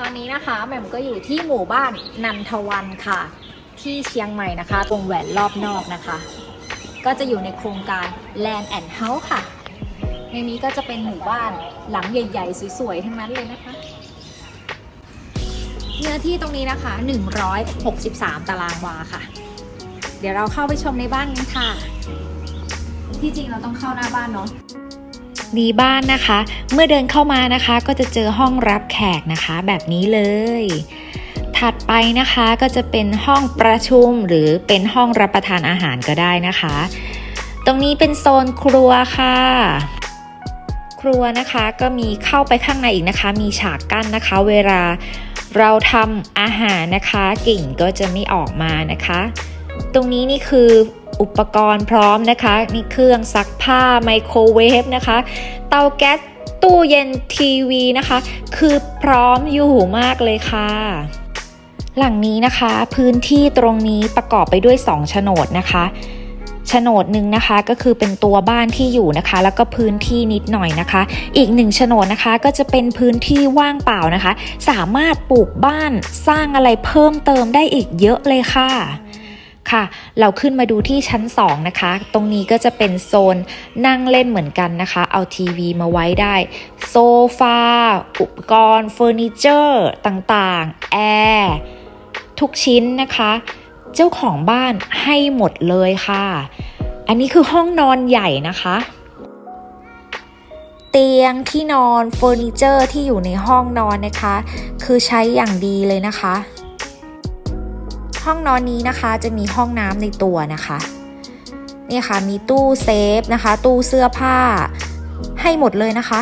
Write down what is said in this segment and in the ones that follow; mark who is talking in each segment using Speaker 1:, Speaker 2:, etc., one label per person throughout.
Speaker 1: ตอนนี้นะคะแหม่มก็อยู่ที่หมู่บ้านนันทวันค่ะ ที่เชียงใหม่นะคะวงแหวนรอบนอกนะคะ ก็จะอยู่ในโครงการ Land and House ค่ะ ในนี้ก็จะเป็นหมู่บ้านหลังใหญ่ๆ สวยๆ ทั้งนั้นเลยนะคะ เนื้อที่ตรงนี้นะคะ 163 ตารางวาค่ะ เดี๋ยวเราเข้าไปชมในบ้านกันค่ะ ที่จริงเราต้องเข้าหน้าบ้านเนาะ
Speaker 2: มีบ้านนะคะ เมื่อเดินเข้ามานะคะก็จะเจอห้องรับแขกนะคะแบบนี้เลย ถัดไปนะคะก็จะเป็นห้องประชุมหรือเป็นห้องรับประทานอาหารก็ได้นะคะ ตรงนี้เป็นโซนครัวค่ะครัวนะคะก็มีเข้าไปข้างในอีกนะคะ มีฉากกั้นนะคะ เวลาเราทำอาหารนะคะกลิ่นก็จะไม่ออกมานะคะ ตรงนี้นี่คืออุปกรณ์พร้อมนะคะนี่เครื่องซักผ้าไมโครเวฟนะคะ เตาแก๊สตู้เย็นทีวีนะคะ คือพร้อมอยู่มากเลยค่ะ หลังนี้นะคะ พื้นที่ตรงนี้ประกอบไปด้วย 2 โฉนดนะคะโฉนดหนึ่งนะคะก็คือเป็นตัวบ้านที่อยู่นะคะ แล้วก็พื้นที่นิดหน่อยนะคะ อีกหนึ่งโฉนดนะคะก็จะเป็นพื้นที่ว่างเปล่านะคะ สามารถปลูกบ้านสร้างอะไรเพิ่มเติมได้อีกเยอะเลยค่ะ ค่ะ เราขึ้นมาดูที่ชั้น 2 นะคะ ตรงนี้ก็จะเป็นโซนนั่งเล่นเหมือนกันนะคะ เอาทีวีมาไว้ได้ โซฟา อุปกรณ์เฟอร์นิเจอร์ต่างๆ แอร์ทุกชิ้นนะคะ เจ้าของบ้านให้หมดเลยค่ะ อันนี้คือห้องนอนใหญ่นะคะ เตียงที่นอนเฟอร์นิเจอร์ที่อยู่ในห้องนอนนะคะ คือใช้อย่างดีเลยนะคะ ห้องนอนนี้นะคะจะมีห้องน้ำในตัวนะคะนี่ค่ะมีตู้เซฟนะคะ ตู้เสื้อผ้าให้หมดเลยนะคะ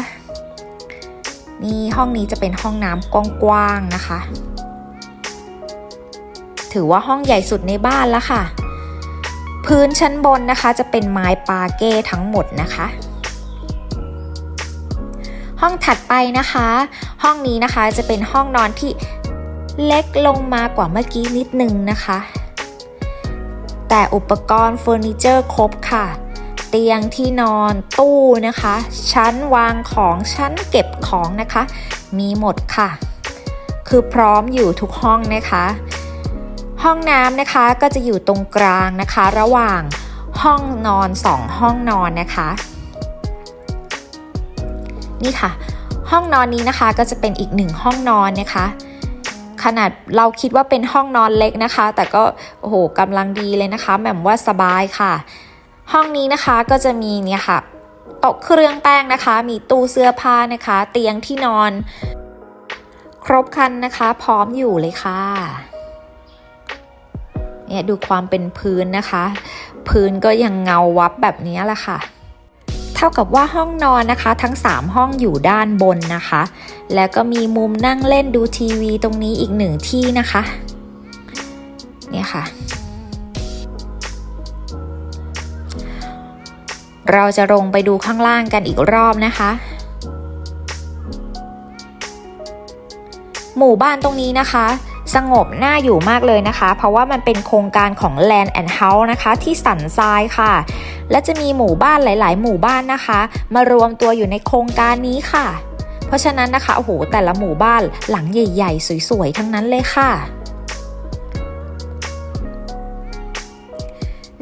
Speaker 2: นี่ห้องนี้จะเป็นห้องน้ำกว้างๆนะคะ ถือว่าห้องใหญ่สุดในบ้านแล้วค่ะ พื้นชั้นบนนะคะจะเป็นไม้ปาเก้ทั้งหมดนะคะ ห้องถัดไปนะคะ ห้องนี้นะคะจะเป็นห้องนอนที่ เล็กลงมากว่าเมื่อกี้นิดนึงนะคะ แต่อุปกรณ์เฟอร์นิเจอร์ครบค่ะ เตียงที่นอนตู้นะคะ ชั้นวางของชั้นเก็บของนะคะ มีหมดค่ะ คือพร้อมอยู่ทุกห้องนะคะ ห้องน้ำนะคะก็จะอยู่ตรงกลางนะคะ ระหว่างห้องนอนสองห้องนอนนะคะ นี่ค่ะ ห้องนอนนี้นะคะก็จะเป็นอีกหนึ่งห้องนอนนะคะ ขนาดเราคิดว่าเป็นห้องนอนเล็กนะคะ แต่ก็โอ้โหกำลังดีเลยนะคะแหม่มว่าสบายค่ะ ห้องนี้นะคะก็จะมีเนี่ยค่ะโต๊ะเครื่องแป้งนะคะ มีตู้เสื้อผ้านะคะ เตียงที่นอน ครบครันนะคะ พร้อมอยู่เลยค่ะเนี่ยดูความเป็นพื้นนะคะ พื้นก็ยังเงาวับแบบนี้แหละค่ะ ท่ากับว่าห้องนอนนะคะ ทั้ง 3 ห้องอยู่ด้านบนนะคะ แล้วก็มีมุมนั่งเล่นดูทีวีตรงนี้อีกหนึ่งที่นะคะเนี่ยค่ะ เราจะลงไปดูข้างล่างกันอีกรอบนะคะ หมู่บ้านตรงนี้นะคะ สงบน่าอยู่มากเลยนะคะ เพราะว่ามันเป็นโครงการของ Land and House นะคะ ที่สันทรายค่ะ และจะมีหมู่บ้านหลาย ๆ หมู่บ้านนะคะ มารวมตัวอยู่ในโครงการนี้ค่ะ เพราะฉะนั้นนะคะโอ้โหแต่ละหมู่บ้านหลังใหญ่ ๆ สวย ๆ ทั้งนั้นเลยค่ะ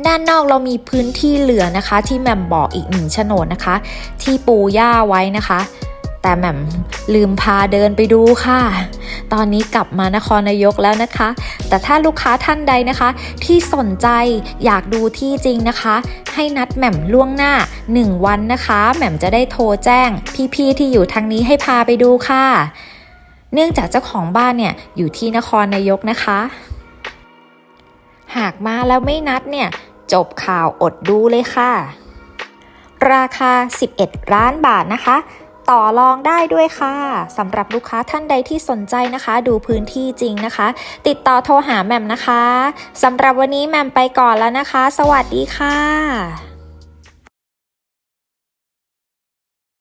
Speaker 2: ด้านนอกเรามีพื้นที่เหลือนะคะ ที่แหม่มบอกอีกหนึ่งโฉนดนะคะ ที่ปูหญ้าไว้นะคะ แต่แหม่มลืมพาเดินไปดูค่ะ ตอนนี้กลับมานครนายกแล้วนะคะ แต่ถ้าลูกค้าท่านใดนะคะ ที่สนใจอยากดูที่จริงนะคะ ให้นัดแหม่มล่วงหน้า 1 วันนะคะ แหม่มจะได้โทรแจ้ง พี่ๆที่อยู่ทางนี้ให้พาไปดูค่ะ เนื่องจากเจ้าของบ้านเนี่ยอยู่ที่นครนายกนะคะ หากมาแล้วไม่นัดเนี่ยจบข่าวอดดูเลยค่ะ ราคา 11 ล้านบาทนะคะ ต่อรองได้ด้วยค่ะสำหรับลูกค้าท่านใดที่สนใจนะคะ ดูพื้นที่จริงนะคะ ติดต่อโทรหาแหม่มนะคะสำหรับวันนี้แหม่มไปก่อนแล้วนะคะ สวัสดีค่ะ